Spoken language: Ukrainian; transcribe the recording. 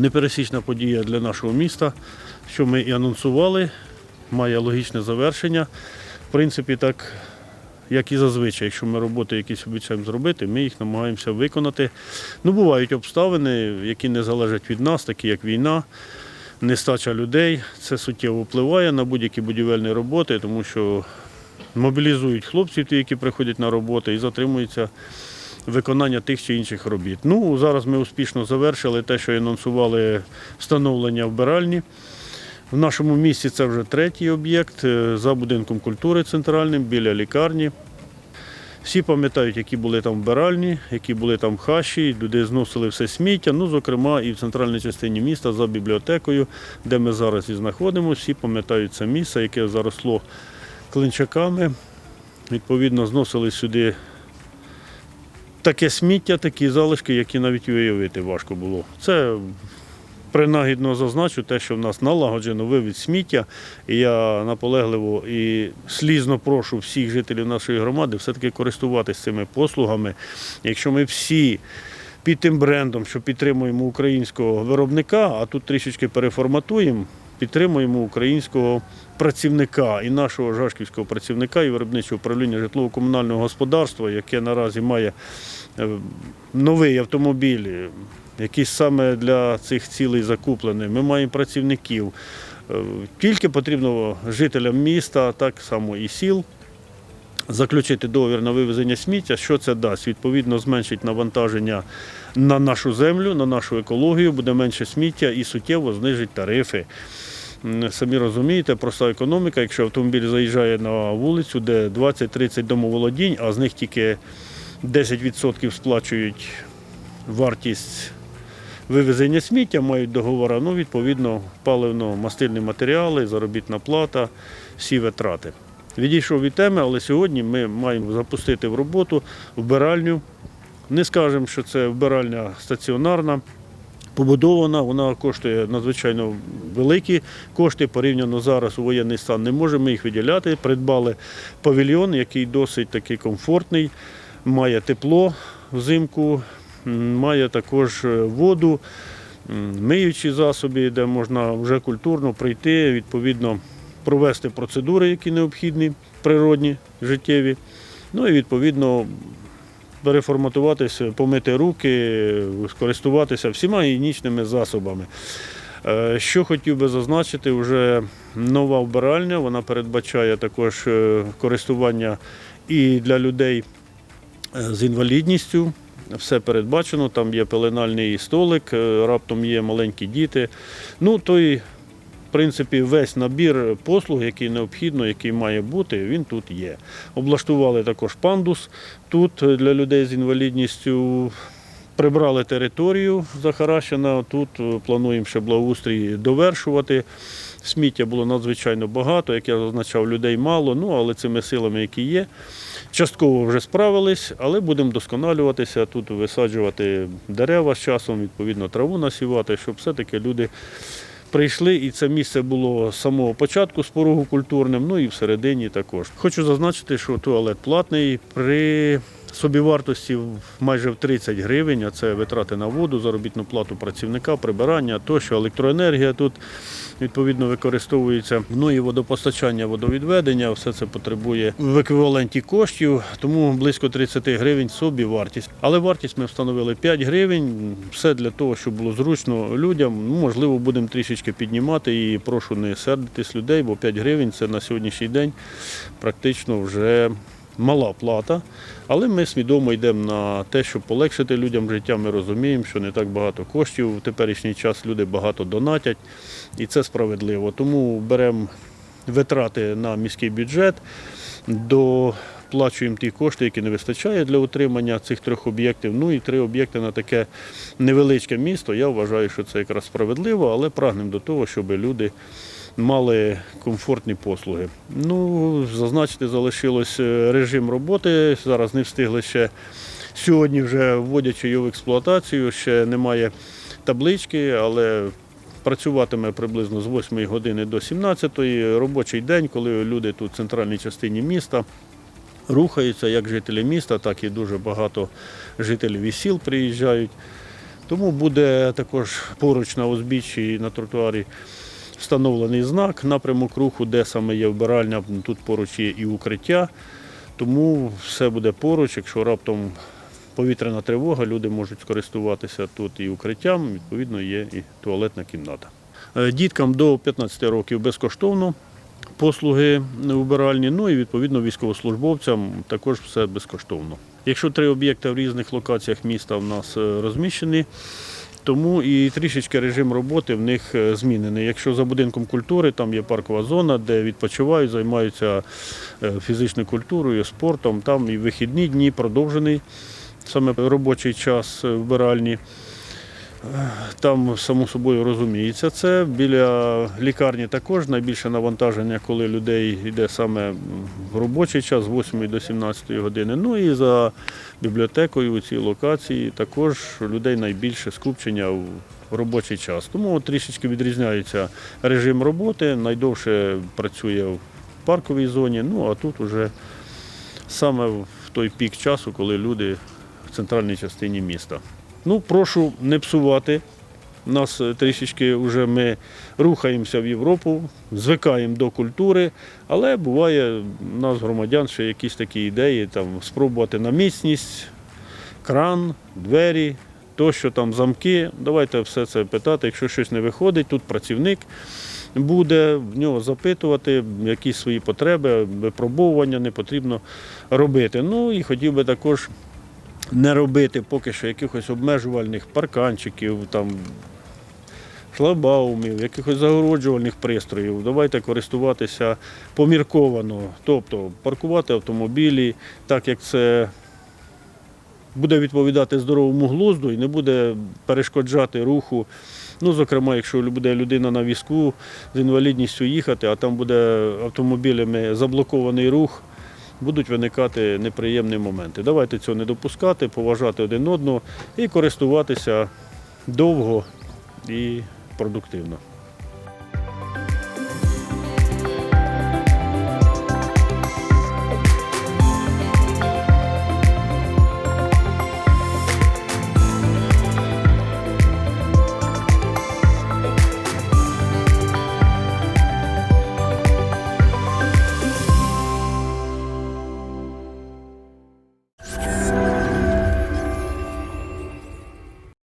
Непересічна подія для нашого міста, що ми і анонсували, має логічне завершення. В принципі, так як і зазвичай, якщо ми роботи якісь обіцяємо зробити, ми їх намагаємося виконати. Ну, бувають обставини, які не залежать від нас, такі як війна, нестача людей. Це суттєво впливає на будь-які будівельні роботи, тому що мобілізують хлопців, ті, які приходять на роботи, і затримується виконання тих чи інших робіт. Ну, зараз ми успішно завершили те, що анонсували встановлення вбиральні. В нашому місті це вже третій об'єкт е, за будинком культури центральним біля лікарні. Всі пам'ятають, які були там вбиральні, які були там хащі, люди зносили все сміття. Ну, зокрема, і в центральній частині міста за бібліотекою, де ми зараз і знаходимося, всі пам'ятають це місце, яке заросло клинчаками. Відповідно, зносили сюди таке сміття, такі залишки, які навіть уявити важко було. Це принагідно зазначу те, що в нас налагоджено вивід сміття. І я наполегливо і слізно прошу всіх жителів нашої громади все-таки користуватися цими послугами. Якщо ми всі під тим брендом, що підтримуємо українського виробника, а тут трішечки переформатуємо, підтримуємо українського працівника і нашого жашківського працівника і виробничого управління житлово-комунального господарства, яке наразі має е, новий автомобіль, який саме для цих цілей закуплений. Ми маємо працівників. Е, Тільки потрібно жителям міста, так само і сіл. Заключити договір на вивезення сміття, що це дасть? Відповідно, зменшить навантаження на нашу землю, на нашу екологію, буде менше сміття і суттєво знижить тарифи. Самі розумієте, проста економіка, якщо автомобіль заїжджає на вулицю, де 20-30 домоволодінь, а з них тільки 10% сплачують вартість вивезення сміття, мають договори, ну, відповідно, паливно-мастильні матеріали, заробітна плата, всі витрати. Відійшов від теми, але сьогодні ми маємо запустити в роботу вбиральню. Не скажемо, що це вбиральня стаціонарна, побудована, вона коштує надзвичайно великі кошти. Порівняно зараз у воєнний стан не можемо їх виділяти. Придбали павільйон, який досить такий комфортний, має тепло взимку, має також е, воду, миючі засоби, де можна вже культурно прийти, відповідно провести процедури, які необхідні, природні, життєві. Ну і відповідно переформатуватися, помити руки, скористуватися всіма гігієнічними засобами. Е, Що хотів би зазначити, вже нова вбиральня, вона передбачає також е, користування і для людей е, з інвалідністю. Все передбачено, там є пеленальний столик, раптом є маленькі діти. Ну, той, в принципі, весь набір послуг, який необхідно, який має бути, він тут є. Облаштували також пандус тут для людей з інвалідністю. Прибрали територію захаращена. Тут е, плануємо ще благоустрій довершувати. Сміття було надзвичайно багато, як я зазначав, людей мало, ну але цими силами, які є. Частково вже справились, але будемо досконалюватися, тут висаджувати дерева з часом, відповідно, траву насівати, щоб все-таки люди прийшли, і це місце було з самого початку з порогу культурним, ну і всередині також. Хочу зазначити, що туалет платний при собівартості майже в 30 гривень, а це витрати на воду, заробітну плату працівника, прибирання тощо, електроенергія тут відповідно використовується. Ну і водопостачання, водовідведення, все це потребує в еквіваленті коштів, тому близько 30 гривень собі вартість. Але вартість ми встановили 5 гривень. Все для того, щоб було зручно людям. Ну, можливо, будемо трішечки піднімати і прошу не сердитись людей, бо 5 гривень це на сьогоднішній день практично вже мала плата. Але ми свідомо йдемо на те, щоб полегшити людям життя. Ми розуміємо, що не так багато коштів в теперішній час люди багато донатять, і це справедливо. Тому беремо витрати на міський бюджет, доплачуємо ті кошти, які не вистачає для утримання цих трьох об'єктів. Ну і три об'єкти на таке невеличке місто. Я вважаю, що це якраз справедливо, але прагнемо до того, щоб люди мали комфортні послуги. Ну, зазначити залишилось е, режим роботи. Зараз не встигли ще сьогодні, вже вводячи його в експлуатацію, ще немає таблички, але працюватиме приблизно з 8 години до 17 робочий день, коли люди тут в центральній частині міста. Рухаються як жителі міста, так і дуже багато жителів і сіл приїжджають. Тому буде також поруч на узбіччі і на тротуарі встановлений знак напрямок руху, де саме є вбиральня. Тут поруч є і укриття. Тому все буде поруч. Якщо раптом повітряна тривога, люди можуть скористуватися тут і укриттям, відповідно, є і туалетна кімната. Е, Діткам до 15 років безкоштовно послуги вбиральні, ну і відповідно військовослужбовцям також все безкоштовно. Якщо три об'єкти в різних локаціях міста в нас е, розміщені, тому і трішечки режим роботи в них е, змінений. Якщо за будинком культури там є паркова зона, де відпочивають, займаються е, фізичною культурою, спортом, там і вихідні дні продовжений саме робочий час е, вбиральні. Там, само собою, розуміється це. Біля лікарні також найбільше навантаження, коли людей йде саме в робочий час з 8 до 17 години. Ну і за бібліотекою у цій локації також людей найбільше скупчення в робочий час. Тому трішечки відрізняється режим роботи. Найдовше працює в парковій зоні, ну а тут уже саме в той пік часу, коли люди в центральній частині міста. Ну, прошу не псувати. Нас е, трішечки вже ми рухаємося в Європу, звикаємо до культури, але буває у нас громадян ще якісь такі ідеї, там, спробувати на міцність, кран, двері, тощо там замки. Давайте все це питати. Якщо щось не виходить, тут працівник буде в нього запитувати, якісь свої потреби, випробовування не потрібно робити. Ну і хотів би також не робити поки що якихось обмежувальних парканчиків, там, шлагбаумів, якихось загороджувальних пристроїв. Давайте користуватися помірковано, тобто паркувати автомобілі, так як це буде відповідати здоровому глузду і не буде перешкоджати руху. Ну, зокрема, якщо буде людина на візку з інвалідністю їхати, а там буде автомобілями заблокований рух, будуть виникати неприємні моменти. Давайте цього не допускати, поважати один одного і користуватися довго і продуктивно.